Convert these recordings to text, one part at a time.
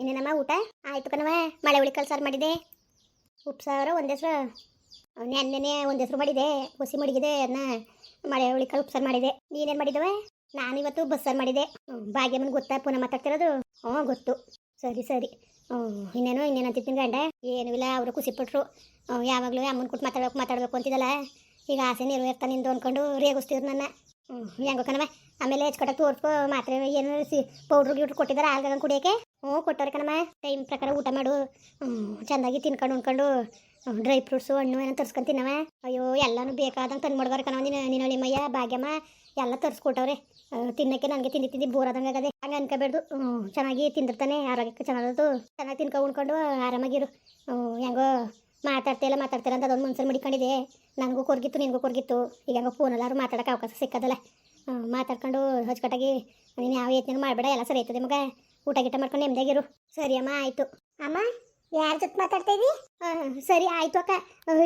ಇನ್ನೇನಮ್ಮ ಊಟ ಆಯ್ತು ಕಣವ ಮಳೆ ಹುಳಿ ಕಲ್ಸಾರು ಮಾಡಿದೆ. ಉಪ್ಸಾರು ಒಂದೇ ಹೆಸ್ರು. ನೆನ್ನೆನೆ ಒಂದೇ ಹೆಸರು ಮಾಡಿದೆ. ಹುಸಿ ಮಡಗಿದೆ ಅದನ್ನ ಮಳೆ ಹುಳಿ ಉಪ್ಪು ಉಪ್ಸಾರು ಮಾಡಿದೆ. ನೀನೇನು ಮಾಡಿದವ? ನಾನು ಇವತ್ತು ಬಸ್ಸಾರು ಮಾಡಿದೆ. ಭಾಗ್ಯಮ್ಮನ ಗೊತ್ತಾ ಪುನಃ ಮಾತಾಡ್ತಿರೋದು? ಹ್ಞೂ ಗೊತ್ತು. ಸರಿ ಸರಿ. ಹ್ಞೂ ಇನ್ನೇನು ಇನ್ನೇನು ಗಂಡ. ಏನೂ ಇಲ್ಲ, ಅವರು ಖುಷಿ ಪಟ್ರು. ಯಾವಾಗಲೂ ಅಮ್ಮನ ಕೊಟ್ಟು ಮಾತಾಡ್ಬೇಕು ಮಾತಾಡ್ಬೇಕು ಅಂತಿದ್ದಲ್ಲ. ಈಗ ಆಸೆ ನೆರವೇರ್ತಾ ನಿಂದು ಅಂದ್ಕೊಂಡು ರೇಗಿಸ್ತಿದ್ರು ನನ್ನ. ಹ್ಞೂ ಹೆಂಗೋ ಕಣವ ಆಮೇಲೆ ಹೆಚ್ಕೊಟ್ಟಕ್ಕೆ ತೋರಿಸ್ಕೊ ಮಾತ್ರೆ, ಏನು ಸಿ, ಪೌಡ್ರು ಗಿಡ್ರು ಕೊಟ್ಟಿದ್ದಾರೆ? ಆಗಾಗ ಕುಡಿಯೋಕೆ ಹ್ಞೂ, ಕೊಟ್ಟಾರ ಕಣಮ್ಮ. ಟೈಮ್ ಪ್ರಕಾರ ಊಟ ಮಾಡು. ಚೆನ್ನಾಗಿ ತಿನ್ಕೊಂಡು ಉಣ್ಕೊಂಡು. ಡ್ರೈ ಫ್ರೂಟ್ಸು, ಹಣ್ಣು ಏನೋ ತರ್ಸ್ಕೊಂಡು ತಿನ್ನವ. ಅಯ್ಯೋ, ಎಲ್ಲನೂ ಬೇಕಾದಂಗೆ ತಂದು ಮಾಡ್ಬಾರ ಕಣವ ನೀನು ನಿನ್ನೊಳಿ ಮಯ್ಯ ಭಾಗ್ಯಮ್ಮ. ಎಲ್ಲ ತರ್ಸ್ಕೊಟ್ಟವ್ರೆ. ತಿನ್ನಕ್ಕೆ ನನಗೆ ತಿಂದು ತಿಂದು ಬೋರ್ ಆದಂಗೆ ಆಗದೆ. ಹಂಗೆ ಅನ್ಕೋಬಾರ್ದು ಚೆನ್ನಾಗಿ ತಿಂದಿರ್ತಾನೆ, ಆರೋಗ್ಯಕ್ಕೆ ಚೆನ್ನಾಗದು ಚೆನ್ನಾಗಿ ತಿನ್ಕೊಂಡು ಉಣ್ಕೊಂಡು, ಆರಾಮಾಗಿರು. ಹೆಂಗೋ ಮಾತಾಡ್ತಿಲ್ಲ ಮಾತಾಡ್ತಿಲ್ಲ ಅಂತ ಅದೊಂದು ಮನ್ಸಲ್ಲಿ ಮಡಿಕೊಂಡಿದೆ. ನನಗೂ ಕೊರ್ಗಿತ್ತು, ನಿನಗೂ ಕೊರ್ಗಿತ್ತು. ಈಗ ಹೆಂಗೋ ಫೋನಲ್ಲಾರು ಮಾತಾಡೋಕೆ ಅವಕಾಶ ಸಿಕ್ಕದಲ್ಲ. ಮಾತಾಡ್ಕೊಂಡು ಹಚ್ಕಟ್ಟಾಗಿ ನೀನು ಯಾವ ಯತ್ನ ಮಾಡಬೇಡ, ಎಲ್ಲ ಸರಿ ಆಯ್ತದೆ ಮಗ. ಊಟ ಗೀಟ ಮಾಡ್ಕೊಂಡು ನೆಮ್ಮದಿಯಾಗಿರು ಸರಿ ಅಮ್ಮ, ಆಯ್ತು. ಅಮ್ಮ, ಯಾರ ಜೊತೆ ಮಾತಾಡ್ತಾ ಇದೀ? ಸರಿ, ಆಯ್ತು ಅಕ್ಕ.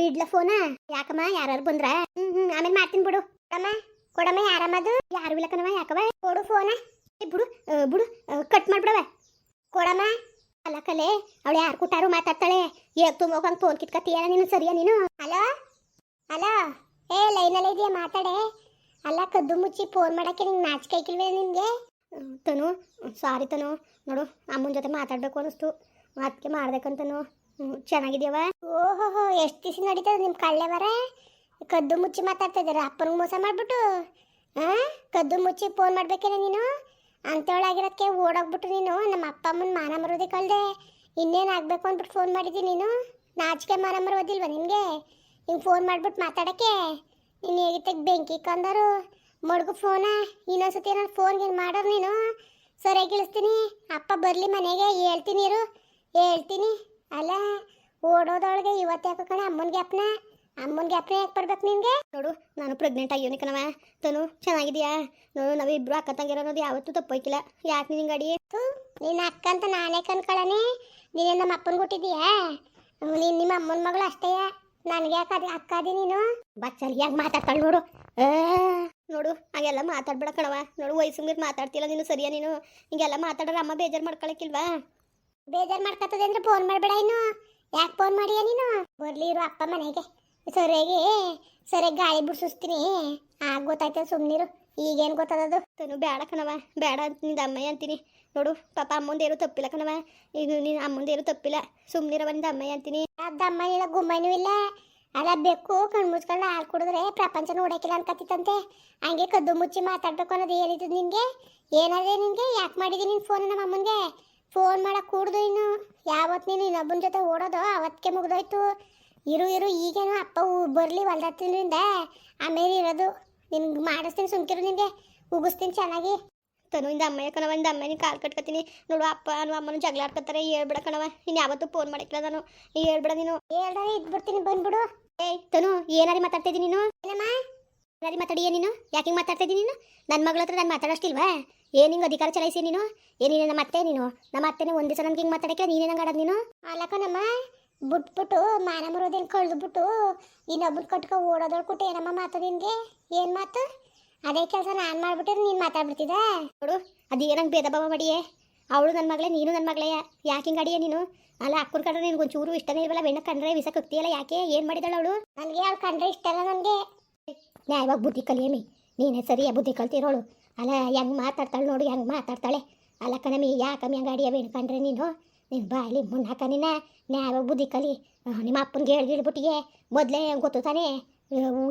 ಇಡ್ಲ ಫೋನ ಯಾಕಮ್ಮ ಯಾರು ಬಂದ್ರ? ಹ್ಮ್ ಹ್ಮ್, ಆಮೇಲೆ ಮಾಡ್ತೀನಿ ಬಿಡು. ಕೊಡಮ್ಮ ಕೊಡಮ್ಮ ಯಾರಮ್ಮದು ಯಾರು ಇಲ್ಲ ಯಾಕವ ಕೊಡು ಫೋನ ಬಿಡು ಬಿಡು. ಕಟ್ ಮಾಡ್ಬಿಡವ ಕೊಡಮ್ಮ. ಅಲ್ಲ ಕಲೆ ಅವಳು ಯಾರು ಕೊಟ್ಟಾರು ಮಾತಾಡ್ತಾಳೆ? ಏಕ್ ತುಂಬೋಕಂಗ್ ಫೋನ್ ಕಿತ್ಕತ್ತೀಯ ನೀನು? ಸರಿಯಾ ನೀನು? ಹಲೋ? ಅಲೋ ಏ ಲೈನಲ್ಲಿ ಇದೆಯಾ, ಮಾತಾಡೆ. ಅಲ್ಲ, ಕದ್ದು ಮುಚ್ಚಿ ಫೋನ್ ಮಾಡಕ್ಕೆ ನಿಂಗೆ ನಾಚಿಕೆ ಐಕಿಲ್ವೇ ನಿನಗೆ? ತನು, ಸಾರಿ ತನು. ನೋಡು, ಅಮ್ಮನ ಜೊತೆ ಮಾತಾಡಬೇಕು ಅನಿಸ್ತು ಅದಕ್ಕೆ ಮಾಡ್ಬೇಕಂತನು. ಚೆನ್ನಾಗಿದ್ಯವ ಓಹೋ ಎಷ್ಟು ದಿವಸ ನಡೀತದೆ ನಿಮ್ಮ ಕಳ್ಳೆ ಬರ ಕದ್ದು ಮುಚ್ಚಿ ಮಾತಾಡ್ತಾ ಇದ್ದಾರೆ? ಅಪ್ಪನಿಗೆ ಮೋಸ ಮಾಡಿಬಿಟ್ಟು? ಹಾಂ ಕದ್ದು ಮುಚ್ಚಿ ಫೋನ್ ಮಾಡ್ಬೇಕೇನೆ ನೀನು? ಅಂಥವಳಾಗಿರೋದಕ್ಕೆ ಓಡೋಗ್ಬಿಟ್ಟು ನೀನು? ನಮ್ಮ ಅಪ್ಪ ಅಮ್ಮನ ಮಾನ ಮರೋದೇ ಕಳ್ದೆ. ಇನ್ನೇನು ಆಗಬೇಕು ಅಂದ್ಬಿಟ್ಟು ಫೋನ್ ಮಾಡಿದ್ದಿ ನೀನು? ನಾಚಿಕೆ ಮಾನ ಮರೋದಿಲ್ವ ನಿಮಗೆ? ಹಿಂಗೆ ಫೋನ್ ಮಾಡಿಬಿಟ್ಟು ಮಾತಾಡೋಕ್ಕೆ? ನೀನು ಹೇಗಿತ್ತಾಗ ಬೆಂಕಿ ಕಂದರು? ಮಡ್ಗು ಫೋನ ಇನ್ನೊಂದ್ಸತಿ ನಾನು ಫೋನ್ ಗೀನ್ ಮಾಡೋರು ನೀನು? ಸರಿಯಾಗಿ ಇಳಿಸ್ತೀನಿ ಅಪ್ಪ ಬರಲಿ ಮನೆಗೆ ಹೇಳ್ತೀನಿ ಇರು. ಹೇಳ್ತೀನಿ. ಅಲ್ಲ ಓಡೋದೊಳಗೆ ಇವತ್ತು ಯಾಕೆ ಕಣ ಅಮ್ಮನ ಗ್ಯಾಪ್ನ? ಅಮ್ಮನ ಗ್ಯಾಪ್ನ ಯಾಕೆ ಬರ್ಬೇಕು ನಿನಗೆ? ನೋಡು ನಾನು ಪ್ರೆಗ್ನೆಂಟ್ ಆಗಿ ಕಣವ ತನು ಚೆನ್ನಾಗಿದೆಯಾ? ನೋಡು ನಾವಿಬ್ರು ಅಕ್ಕ ತಂಗಿರೋ ಅನ್ನೋದು ಯಾವತ್ತೂ ತಪ್ಪೋಯ್ಕಿಲ್ಲ. ಯಾಕೆ ನಿನ್ನ ಗಾಡಿ ನಿನ್ನ ಅಕ್ಕ ಅಂತ ನಾನೇ ಕನ್ಕೊಳ್ಳನೆ ನೀನೇ ನಮ್ಮ ಅಪ್ಪನ ಕೊಟ್ಟಿದ್ದೀಯಾ ನೀನು ನಿಮ್ಮ ಅಮ್ಮನ ಮಗಳು ಅಷ್ಟೇಯ? ನನಗೆ ಯಾಕೆ ಅಕ್ಕ ಅದಿ ನೀನು ಬಟ್ ಸರಿಯಾಗಿ ಮಾತಾಡ್ತಾಳ ನೋಡು. ನೋಡು, ಹಾಗೆಲ್ಲ ಮಾತಾಡ್ಬೇಡ ಕಣವ ನೋಡು ವಯಸ್ಸು ಮಾತಾಡ್ತಿಲ್ಲ ನೀನು, ಸರಿಯಾ ನೀನು? ಹಿಂಗೆಲ್ಲ ಮಾತಾಡ್ರೆ ಅಮ್ಮ ಬೇಜಾರು ಮಾಡ್ಕೊಳಕ್ಕಿಲ್ವಾ ಬೇಜಾರು ಮಾಡ್ಕೊತದೆ ಅಂದ್ರೆ ಫೋನ್ ಮಾಡಬೇಡ ಇನ್ನು. ಯಾಕೆ ಫೋನ್ ಮಾಡಿಯ ನೀನು? ಬರ್ಲಿ ಇರು ಅಪ್ಪ ಮನೆಗೆ. ಸರಿಯಾಗಿ ಸರಿಯಾಗಿ ಗಾಳಿ ಬಿಡ್ಸಿಸ್ತೀನಿ. ಆಗ ಗೊತ್ತಾಯ್ತದೆ ಸುಮ್ಮನಿರು ಈಗೇನು ಗೊತ್ತದದು ತನು ಬೇಡ ಕಣವ ಬೇಡ ಅಂತ ನಿಂದ ಅಮ್ಮಯ್ಯ ಅಂತೀನಿ. ನೋಡು, ಪಾಪ ಅಮ್ಮಂದೇನು ತಪ್ಪಿಲ್ಲ ಕಣವ ಈಗ ನೀನು ಅಮ್ಮಂದೇನು ತಪ್ಪಿಲ್ಲ. ಸುಮ್ಮನಿರವ ನಿಂದ ಅಮ್ಮಯ್ಯ ಅಂತೀನಿ. ಅದ್ದಮ್ಮನಿಲ್ಲ ಗುಮ್ಮನೂ ಇಲ್ಲ ಅಲ್ಲ ಬೆಕ್ಕು ಕಣ್ಣು ಮುಚ್ಕೊಂಡು ಹಾಲು ಕುಡಿದ್ರೆ ಪ್ರಪಂಚ ನೋಡಕ್ಕಿಲ್ಲ ಅನ್ಕತ್ತಿತ್ತಂತೆ. ಹಂಗೆ ಕದ್ದು ಮುಚ್ಚಿ ಮಾತಾಡ್ಬೇಕು ಅನ್ನೋದು ಏನಿತ್ತು ನಿನಗೆ? ಏನಾದ್ರೆ ನಿನಗೆ? ಯಾಕೆ ಮಾಡಿದ್ದೀನಿ ನೀನು ಫೋನ್ ನಮ್ಮ ಅಮ್ಮನಿಗೆ? ಫೋನ್ ಮಾಡಕ್ಕೆ ಕೂಡ್ದು ಇನ್ನು. ಯಾವತ್ತು ನೀನು ಇನ್ನೊಬ್ಬನ ಜೊತೆ ಓಡೋದು ಅವತ್ತಿಗೆ ಮುಗಿದೋಯ್ತು. ಇರು ಇರು, ಈಗೇನು ಅಪ್ಪ ಬರಲಿ ಹೊಲ್ದತ್ತಿನಿಂದ ಆಮೇಲೆ ಇರೋದು. ನಿನ್ಗೆ ಮಾಡಿಸ್ತೀನಿ ಸುಮ್ಕಿರು ನಿನಗೆ ಉಗಿಸ್ತೀನಿ ಚೆನ್ನಾಗಿ. ತನು ಇಂದ ಅಮ್ಮ ಕಣವ ಇಂದ ಅಮ್ಮನ ಕಾಲು ಕಟ್ಕೊತೀನಿ. ನೋಡು ಅಪ್ಪ ನಮ್ಮ ಅಮ್ಮನ ಜಗಳ ಆಡ್ಕೊತಾರೆ. ಹೇಳ್ಬೇಡ ಕಣವ ನೀನು ಯಾವತ್ತೂ ಫೋನ್ ಮಾಡಿಕ್ಲ ನಾನು. ಹೇಳ್ಬೇಡ ನೀನು. ಹೇಳ್ದಾರೆ ಇದ್ಬಿಡ್ತೀನಿ ಬಂದ್ಬಿಡು. ಏಯ್ ತನು ಏನಾರಿ ಮಾತಾಡ್ತಿದ್ದೀನಿ ನೀನು? ಏನಮ್ಮ? ಏನಾರಿ ಮಾತಾಡಿಯ ನೀನು? ಯಾಕೆ ಹಿಂಗೆ ಮಾತಾಡ್ತಾ ಇದ್ದೀನಿ ನೀನು ನನ್ನ ಮಗಳ ಹತ್ರ ನಾನು ಮಾತಾಡೋಷ್ಟಿಲ್ವಾ? ಏನು ಹಿಂಗೆ ಅಧಿಕಾರ ಚಲಾಯಿಸಿ ನೀನು? ಏನೇನು ನಮ್ಮ ಅತ್ತೆ ನೀನು? ನಮ್ಮ ಅತ್ತೆನೇ ಒಂದು ದಿವಸ ನನ್ಗೆ ಹಿಂಗೆ ಮಾತಾಡಕ್ಕೆ ನೀನೇ ನೀನು ಆಡೋದು ನೀನು? ಅಲ್ಲಕ್ಕನಮ್ಮ ಬಿಟ್ಬಿಟ್ಟು ಮಾನ ಮರೋದೇನು ಕಳೆದ್ಬಿಟ್ಟು ಇನ್ನೊಬ್ಬರು ಕಟ್ಕೊ ಓಡೋದೊಳ್ ಕೊಟ್ಟು ಏನಮ್ಮ ಮಾತು ನಿನಗೆ ಏನು ಮಾತು? ಅದೇ ಕೆಲಸ ನಾನು ಮಾಡ್ಬಿಟ್ಟಿದ್ರೆ ನೀನು ಮಾತಾಡ್ಬಿಡ್ತಿದ್ದ? ನೋಡು ಅದು ಏನಂಗೆ ಭೇದ ಭಾವ ಮಾಡಿಯೇ. ಅವಳು ನನ್ನ ಮಗಳೇ ನೀನು ನನ್ನ ಮಗಳೇ ಯಾಕೆ ಹಿಂಗೆ ಅಡಿಯೇ ನೀನು? ಅಲ್ಲ ಅಕ್ಕನ ಕಂಡ್ರೆ ನಿನ್ಗೆ ಒಂಚೂರು ಇಷ್ಟನೇ ಇಲ್ವಲ್ಲ ಬೆಣ್ಣ ಕಂಡ್ರೆ ವಿಸ ಕಕ್ತಿಯಲ್ಲ ಯಾಕೆ? ಏನು ಮಾಡಿದಾಳು ಅವಳು? ನನಗೆ ಅವಳು ಕಂಡ್ರೆ ಇಷ್ಟ ಅಲ್ಲ ನನಗೆ. ನ್ಯಾಯವಾಗಿ ಬುದ್ಧಿ ಕಲಿಯಮಿ ನೀನೇ ಸರಿಯಾ ಬುದ್ಧಿ ಕಲ್ತಿರೋಳು. ಅಲ್ಲ ಹೆಂಗೆ ಮಾತಾಡ್ತಾಳೆ ನೋಡು ಹೆಂಗೆ ಮಾತಾಡ್ತಾಳೆ? ಅಲ್ಲ ಕಣಮಿ ಯಾಕಮ್ಮಿ ಹಂಗೆ ಅಡಿಯ ಬೆಣ್ಣೆ ಕಂಡ್ರೆ ನೀನು? ನೀನು ಬಾಯಲ್ಲಿ ಮುನ್ನಾಕ ನಿನ್ನ. ನ್ಯಾಯ ಬುದ್ಧಿ ಕಲಿ. ನಿಮ್ಮ ಅಪ್ಪನಿಗೆ ಹೇಳಿ ಹೇಳ್ಬಿಟ್ಟಿಗೆ ಮೊದಲೇ ಗೊತ್ತು ತಾನೇ?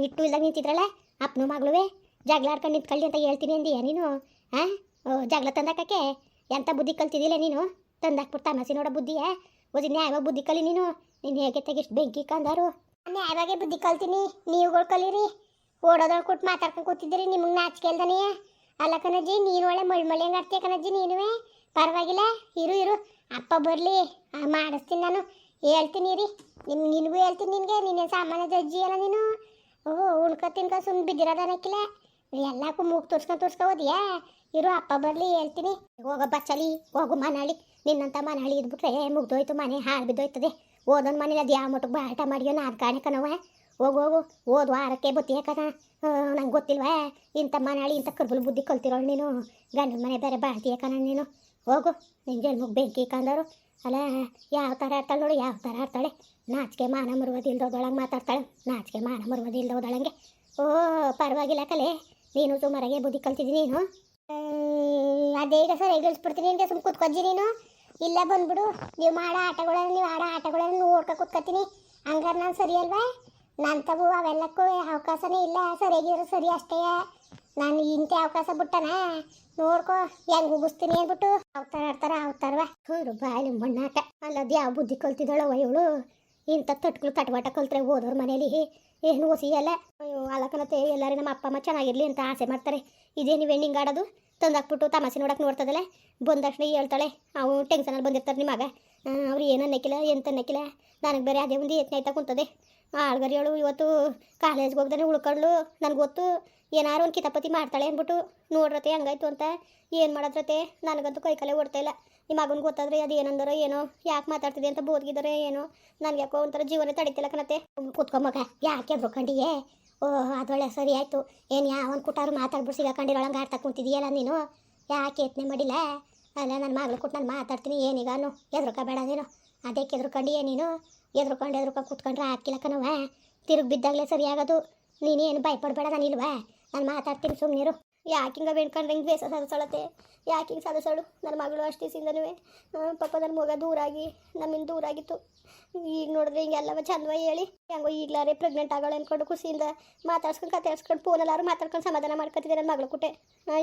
ಇಟ್ಟು ಇಲ್ದಾಗ ನಿಂತಿದ್ರಲ್ಲ? ಅಪ್ಪನ ಮಗಳುವೆ? ಜಗಳ ಆಡ್ಕೊಂಡು ನಿಂತ್ಕೊಳ್ಳಿ ಅಂತ ಹೇಳ್ತೀನಿ ಅಂದೀಯ ನೀನು? ಹಾಂ ಜಗಳ ತಂದಾಕಕ್ಕೆ? ಎಂಥ ಬುದ್ಧಿ ಕಲ್ತಿದ್ದಿಲ್ಲ ನೀನು? ತಂದಾಕ್ಬಿಟ್ಟು ತಮಾಸಿ ನೋಡೋ ಬುದ್ಧಿಯ? ಓದಿ ನ್ಯಾಯವಾಗಿ ಬುದ್ಧಿ ಕಲಿ ನೀನು? ನೀನು ಹೇಗೆ ತೆಗಿಷ್ಟು ಬೆಂಕಿ ಕಂದಾರು? ನ್ಯಾಯವಾಗೇ ಬುದ್ಧಿ ಕಲ್ತೀನಿ? ನೀವುಗಳು ಕಲೀರಿ. ಓಡೋದೊಳಗೆ ಕೊಟ್ಟು ಮಾತಾಡ್ಕೊಂಡು ಕೂತಿದ್ದೀರಿ ನಿಮಗೆ ನಾಚಿಕೆ ಅಲ್ದಾನೆ ಅಲ್ಲ ಕಣಜ್ಜಿ, ನೀನು ಒಳ್ಳೆ ಮಳ್ಮಳಿ ಹಂಗೆ ಆಡ್ತೀಯ ಕಣಜ್ಜಿ ನೀನುವೇ? ಪರವಾಗಿಲ್ಲ, ಇರು ಇರು. ಅಪ್ಪ ಬರಲಿ ಮಾಡಿಸ್ತೀನಿ ನಾನು. ಹೇಳ್ತೀನಿ ರೀ ನಿಮ್, ನಿನಗೂ ಹೇಳ್ತೀನಿ ನಿನಗೆ ನೀನೇ ಸಾಮಾನ್ಯ ಜಜ್ಜಿ ಅಲ್ಲ ನೀನು. ಓಹೋ ಉಣ್ಕೊ ತಿನ್ಕೊ ಸುಮ್ಮನೆ ಬಿದ್ದಿರೋದನಕ್ಕಿಲ್ಲ ಎಲ್ಲಕ್ಕೂ ಮೂಗು ತೋರ್ಸ್ಕೊಂಡು ತೋರ್ಸ್ಕೊಬೋದಿಯಾ? ಇರು, ಅಪ್ಪ ಬರಲಿ, ಹೇಳ್ತೀನಿ. ಹೋಗೋ ಬಚ್ಚಲಿ ಹೋಗು ಮನಾಳಿ. ನಿನ್ನಂತ ಮನಾಳಿ ಇದ್ಬಿಟ್ರೆ ಮುಗ್ದೋಯ್ತು ಮನೆ, ಹಾಳು ಬಿದ್ದೋಯ್ತದೆ. ಓದೊಂದು ಮನೇಲಿ ಅದು ಯಾವ ಮಟ್ಟಕ್ಕೆ ಬಾಟ ಮಾಡಿಯೋ ನಾನು ಕಾಣೆ ಹೋಗು ಹೋಗು. ಓದ್ ವಾರಕ್ಕೆ ಬುತ್ತಿ ಕಣ ನಂಗೆ ಗೊತ್ತಿಲ್ವಾ? ಇಂಥ ಮನಾಳಿ, ಇಂಥ ಕರ್ಬಲ್ ಬುದ್ಧಿ ಕಲ್ತಿರೋಳು ನೀನು. ಗಂಡನ ಮನೆ ಬೇರೆ ಬಾಳ್ತಿ ಯಾಕನ ನೀನು. ಹೋಗು ನಿನ್ನ ಜನ್ಮಕ್ಕೆ ಬೆಂಕಿ ಕಂದವರು ಅಲ್ಲ, ಯಾವ ಥರ ಆಡ್ತಾಳೆ ನೋಡು, ಯಾವ ಥರ ಆಡ್ತಾಳೆ. ನಾಚಿಕೆ ಮಾನ ಮರುವುದಿಲ್ದೋದೊಳಗೆ ಮಾತಾಡ್ತಾಳೆ. ನಾಚಿಕೆ ಮಾನ ಮರುವುದಿಲ್ದೋದೊಳಂಗೆ ಓ, ಪರವಾಗಿಲ್ಲ ಕಲೆ. ನೀನು ಸುಮಾರಾಗೆ ಬುದ್ಧಿ ಕಲ್ತಿದ್ದೀನಿ ನೀನು. ಅದೇ ಈಗ ಸರ್ ಎಗಲ್ಸ್ಬಿಡ್ತೀನಿ ಅಂತ ಸುಮ್ಮನೆ ಕೂತ್ಕೊಜ್ಜಿ ನೀನು. ಇಲ್ಲ ಬಂದ್ಬಿಡು. ನೀವು ಮಾಡೋ ಆಟಗಳನ್ನು, ನೀವು ಆಡೋ ಆಟಗಳನ್ನು ನೋಡ್ಕೊ ಕೂತ್ಕೊತೀನಿ. ಹಂಗಾರೆ ನಾನು ಸರಿ ಅಲ್ವಾ? ನನ್ನ ತಗು ಅವೆಲ್ಲಕ್ಕೂ ಅವಕಾಶನೇ ಇಲ್ಲ. ಸರಿಯಾಗಿರು ಸರಿ ಅಷ್ಟೇ. ನಾನು ಇಂಥ ಅವಕಾಶ ಬಿಟ್ಟನ? ನೋಡ್ಕೊ, ಹೆಂಗ್ ಉಗಿಸ್ತೀನಿ ಅಂದ್ಬಿಟ್ಟು. ಅವತಾರ ಆಡ್ತಾರ, ಅವತಾರವ. ಹೌದು ಬಾಯಲ್ಲಿ ಮಣ್ಣಾಟ ಅಲ್ಲದ ಯಾವ ಬುದ್ಧಿ ಕಲ್ತಿದ್ದಾಳವ ಇವಳು. ಇಂಥ ತಟ್ಗಳು ತಟವಾಟ ಕಲ್ತ್ರೆ ಹೋದವ್ರ ಮನೇಲಿ ಏನು ಓಸಿಯಲ್ಲ ಅಯ್ಯೋ ಅಲಕನತೆ ಎಲ್ಲರೂ ನಮ್ಮ ಅಪ್ಪ ಅಮ್ಮ ಚೆನ್ನಾಗಿರ್ಲಿ ಅಂತ ಆಸೆ ಮಾಡ್ತಾರೆ. ಇದೇ ನೀವು ಹೆಣ್ಣಿಂಗ್ ಆಡೋದು? ತಂದಾಕ್ಬಿಟ್ಟು ತಮಾಷೆ ನೋಡಕ್ ನೋಡ್ತದಲ್ಲ? ಬಂದಕ್ಷಣ ಹೇಳ್ತಾಳೆ ಅವು ಟೆನ್ಷನಲ್ಲಿ ಬಂದಿರ್ತಾರೆ ನಿಮ್ಮ ಮಗ. ಅವ್ರು ಏನೋ ನೆಕ್ಕಿಲ್ಲ ಎಂತ ಅನ್ನಕ್ಕಿಲ್ಲ ನನಗೆ ಬೇರೆ ಅದೇ ಒಂದು ಯತ್ನ ಆಯ್ತಾ ಕುಂತದೆ. ಆಳ್ಗರಿಯಳು ಇವತ್ತು ಕಾಲೇಜ್ಗೆ ಹೋಗ್ದಾನೆ ಉಳ್ಕೊಂಡ್ಲು ನನಗೆ ಗೊತ್ತು. ಏನಾರು ಒಂದು ಕಿತಾಪತಿ ಮಾಡ್ತಾಳೆ ಅಂದ್ಬಿಟ್ಟು ನೋಡ್ರತೆ ಹಂಗಾಯ್ತು ಅಂತ. ಏನು ಮಾಡದ್ರತೆ ನನಗಂತೂ ಕೈ ಕಾಲೇ ಓಡ್ತಾ ಇಲ್ಲ. ನಿಮ್ಮ ಮಗನ ಗೊತ್ತಾದ್ರೆ ಅದು ಏನಂದಾರೋ ಏನೋ, ಯಾಕೆ ಮಾತಾಡ್ತಿದೆ ಅಂತ ಬೋದ್ಗಿದಾರೆ ಏನೋ. ನನಗೆ ಯಾಕೋ ಒಂಥರ ಜೀವನ ತಡಿತಿಲ್ಲ ಕಣತೆ ಕೂತ್ಕೊ ಮಗ. ಯಾಕೆ ಬ್ರೊಕೊಂಡಿಯೇ ಓ ಅದೊಳ್ಳೆ ಸರಿ ಆಯಿತು. ಏನು ಯಾವನ್ ಕುಟಾರು ಮಾತಾಡ್ಬಿಟ್ಟು ಸಿಗಾಕೊಂಡಿರೊಳಗೆ ಆಡ್ತಾ ಕುಂತಿದೀಯಲ್ಲ ನೀನು? ಯಾಕೆ ಯತ್ನೆ ಮಾಡಿಲ್ಲ? ಅಲ್ಲ ನನ್ನ ಮಗಳು ಕೊಟ್ಟು ನಾನು ಮಾತಾಡ್ತೀನಿ. ಏನೀಗಾನು ಎದ್ರಕೋಬೇಡ ನೀನು. ಅದಕ್ಕೆ ಎದ್ರುಕೊಂಡಿಯೇ ನೀನು? ಎದ್ರುಕೊಂಡು ಎದ್ರುಕೊಂಡು ಕೂತ್ಕೊಂಡ್ರೆ ಹಾಕಿಲ್ಲಕ್ಕ ನಾವು? ತಿರುಗಿ ಬಿದ್ದಾಗಲೇ ಸರಿಯಾಗದು. ನೀನೇನು ಭಯಪಡಬೇಡ ಇಲ್ವಾ ನಾನು ಮಾತಾಡ್ತೀನಿ ಸುಮ್ಮನಿರು ಯಾಕೆ ಹಿಂಗೆ ಬೇಡ್ಕೊಂಡ್ರೆ ಹಿಂಗೆ ಬೇಸ ಸದಸಳತೆ ಯಾಕೆ ಹಿಂಗೆ ಸದಸಳು ನನ್ನ ಮಗಳು ಅಷ್ಟು ದಿವಸದಿಂದನೂ ಪಾಪ ನನ್ನ ಮಗ ದೂರಾಗಿ, ನಮ್ಮಿಂದ ದೂರಾಗಿತ್ತು. ಈಗ ನೋಡಿದ್ರೆ ಹಿಂಗೆಲ್ಲವ ಚಂದವ ಹೇಳಿ. ಹೆಂಗೋ ಈಗಲಾರೇ ಪ್ರೆಗ್ನೆಂಟ್ ಆಗೋಳು ಅಂದ್ಕೊಂಡು ಖುಷಿಯಿಂದ ಮಾತಾಡ್ಸ್ಕೊಂಡು ಕತೆ ಆಡ್ಸ್ಕೊಂಡು ಫೋನಲ್ಲಾರು ಮಾತಾಡ್ಕೊಂಡು ಸಮಾಧಾನ ಮಾಡ್ಕೊತಿದ್ದೆ ನನ್ನ ಮಗಳು ಕುಟೆ.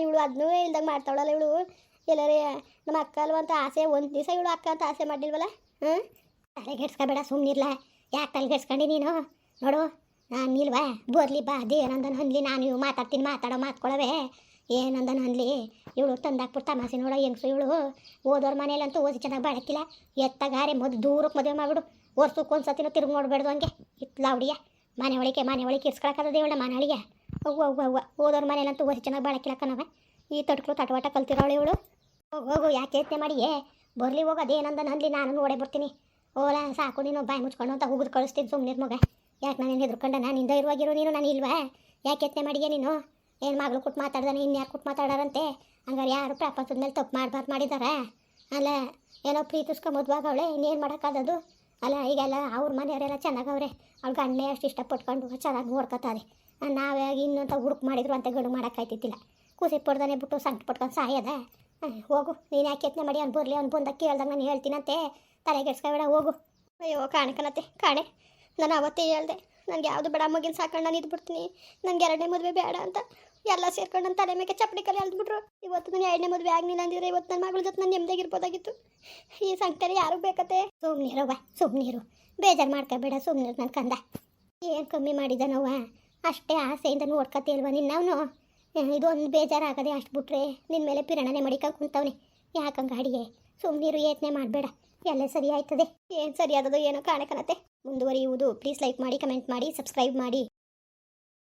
ಇವಳು ಅದನ್ನೂ ಇಲ್ದಂಗೆ ಮಾಡ್ತಾವಳಲ್ಲ ಇವಳು. ಎಲ್ಲರೇ, ನಮ್ಮ ಅಕ್ಕ ಅಲ್ವ ಅಂತ ಆಸೆ, ಒಂದು ದಿವಸ ಇವಳು ಅಕ್ಕ ಅಂತ ಆಸೆ ಮಾಡಿಲ್ವಲ್ಲ ಹಾಂ ತಲೆಗೆಡ್ಸ್ಕೊಬೇಡ ಸುಮ್ಮನಿರ್ಲ ಯಾಕೆ ತಲೆಗೆಡ್ಸ್ಕೊಂಡು ನೀನು? ನೋಡು, ನಾನು ಇಲ್ವಾ? ಬೋದ್ಲಿ ಬಾ ಅದೇನಂದನ ಹನ್ಲಿ ನಾನು ಇವು ಮಾತಾಡ್ತೀನಿ, ಮಾತಾಡೋ ಮಾತ್ಕೊಳವೆ. ಏನಂದನ ಹನ್ಲಿ ಇವಳು ತಂದಾಕ್ಬಿಟ್ಟು ಮಾಸಿ ನೋಡೋ ಹೆಂಗ್ಸು ಇವಳು. ಓದೋರ ಮನೇಲಂತೂ ಓದಿ ಚೆನ್ನಾಗಿ ಬಾಳಕ್ಕಿಲ್ಲ ಎತ್ತಗಾರೆ ಮದ್ ದೂರಕ್ಕೆ ಮದುವೆ ಮಾಡ್ಬಿಡು. ವರ್ಷಕ್ಕೆ ಒಂದು ಸತಿನೂ ತಿರುಗಿ ನೋಡ್ಬೇಡ್ದು ಹಂಗೆ. ಇತ್ಲ ಹುಡಿಯ ಮನೆ ಒಳಗೆ ಮನೆ ಒಳಗೆ ಇರ್ಸ್ಕೊಳಕ್ಕದ ಇವಳ ಮನೆ ಒಳಗೆ. ಅವ್ವ ಅವ್ವ ಅವ್ವ ಓದೋರ ಮನೇಲಂತೂ ಓದಿ ಚೆನ್ನಾಗಿ ಬಾಳಕ್ಕಿಲ್ಲ ಕಣವ ಈ ತಟ್ಕಳು ತಟವಾಟ ಕಲ್ತಿರೋಳು ಇವಳು. ಹೋಗು ಹೋಗು, ಯಾಕೆ ಯತ್ನೆ ಮಾಡಿಯೇ? ಬರಲಿ ಹೋಗ ಅದೇನಂದ ಹನ್ಲಿ ನಾನು ನೋಡೇ ಬರ್ತೀನಿ. ಓಲ, ಸಾಕು, ನೀನು ಬಾಯಿ ಮುಚ್ಕೊಂಡು ಅಂತ ಹೋಗುದು ಕಳಿಸ್ತೀನಿ ಸುಮ್ಮನೆ ಮಗ. ಯಾಕೆ ನಾನು ಹೆದರ್ಕೊಂಡ ನಾನು ಹಿಂದೆ ಇರುವಾಗಿರೋ ನೀನು, ನಾನು ಇಲ್ವಾ? ಯಾಕೆ ಎತ್ತನೆ ಮಾಡಿಗೆ ನೀನು? ಏನು ಮಗಳು ಕೊಟ್ಟು ಮಾತಾಡ್ದಾನೆ ಇನ್ಯಾರು ಕೊಟ್ಟು ಮಾತಾಡಾರಂತೆ? ಹಂಗಾರೆ ಯಾರು ಪ್ರಪಂಚದ ಮೇಲೆ ತಪ್ಪು ಮಾಡ್ಬಾರ್ದು ಮಾಡಿದ್ದಾರೆ ಅಲ್ಲ, ಏನೋ ಪ್ರೀತಿಸ್ಕೊ ಮದುವಾಗವಳೆ ಇನ್ನೇನು ಮಾಡೋಕ್ಕಾದದು? ಅಲ್ಲ, ಈಗೆಲ್ಲ ಅವ್ರ ಮನೆಯವರೆಲ್ಲ ಚೆನ್ನಾಗವ್ರೆ. ಅವ್ಳ ಗಂಡನೇ ಅಷ್ಟು ಇಷ್ಟಪಟ್ಕೊಂಡು ಚೆನ್ನಾಗಿ ನೋಡ್ಕೊತಾರೆ ನಾವೇ ಇನ್ನೊಂಥ ಹುಡುಕು ಮಾಡಿದ್ರು ಅಂತ ಗಂಡು ಮಾಡೋಕ್ಕಾಯ್ತಿದ್ದಿಲ್ಲ ಕೂಸಿ ಪಡ್ದಾನೆ ಬಿಟ್ಟು ಸಂಕಟ ಪಟ್ಕೊಂಡು ಸಾಯದ? ಹೋಗು. ನೀನು ಯಾಕೆ ಯತ್ನೆ ಮಾಡಿ ಅವ್ನು ಬರಲಿ, ಅವ್ನು ಬಂದಾಗ ನಾನು ಹೇಳ್ತೀನಂತೆ. ಬೇಡ ಹೋಗು. ಅಯ್ಯೋ ಕಾಣಕನತ್ತೆ ಕಾಣೆ. ನಾನು ಅವತ್ತೇ ಹೇಳ್ದೆ ನನಗೆ ಯಾವುದು ಬೇಡ ಮಗಿನ ಸಾಕೊಂಡು ನಾನು ಇದ್ಬಿಡ್ತೀನಿ. ನನಗೆ ಎರಡನೇ ಮದುವೆ ಬೇಡ ಅಂತ. ಎಲ್ಲ ಸೇರ್ಕೊಂಡು ನನ್ನ ತಲೆ ಮೇಲೆ ಚಪ್ಪಡಿ ಕಲೆ ಅಲ್ದ್ಬಿಟ್ರು ಇವತ್ತು ನಾನು ಎರಡನೇ ಮದುವೆ ಆಗಲಿಲ್ಲ ಅಂದಿದ್ರೆ ಇವತ್ತು ನನ್ನ ಮಗಳ ಜೊತೆ ನಾನು ನೆಮ್ಮದಿಯಾಗಿರ್ಬೋದಾಗಿತ್ತು ಈ ಸಂಖ್ಯೆಯಲ್ಲಿ ಯಾರು ಬೇಕತ್ತೆ ಸುಮ್ಮನಿರವ್ವ ಸುಮ್ಮನಿರು ಬೇಜಾರು ಮಾಡ್ಕೋಬೇಡ ಸುಮ್ಮನಿರು ನನ್ನ ಕಂದ. ಏನು ಕಮ್ಮಿ ಮಾಡಿದನವ್ವ? ಅಷ್ಟೇ ಆಸೆಯಿಂದ ನೋಡ್ಕೊತೀಲ್ವ ನಿನ್ನವನು? ಇದೊಂದು ಬೇಜಾರಾಗದೆ ಅಷ್ಟು ಬಿಟ್ರೆ ನಿನ್ನ ಮೇಲೆ ಪಿರಣನೆ ಮಡಿಕೊಂಡು ಕುಂತವನೆ. ಯಾಕಂಗೆ ಅಡಿಗೆ? ಸುಮ್ಮನಿರು ಯತ್ನೆ ಮಾಡಬೇಡ. ಎಲ್ಲ ಸರಿ ಆಯ್ತದೆ? ಏನು ಸರಿ ಏನೋ ಕಾಣಕನತ್ತೆ ಮುಂದುವರಿಯುವುದು ಪ್ಲೀಸ್ ಲೈಕ್ ಮಾಡಿ ಕಮೆಂಟ್ ಮಾಡಿ ಸಬ್ಸ್ಕ್ರೈಬ್ ಮಾಡಿ.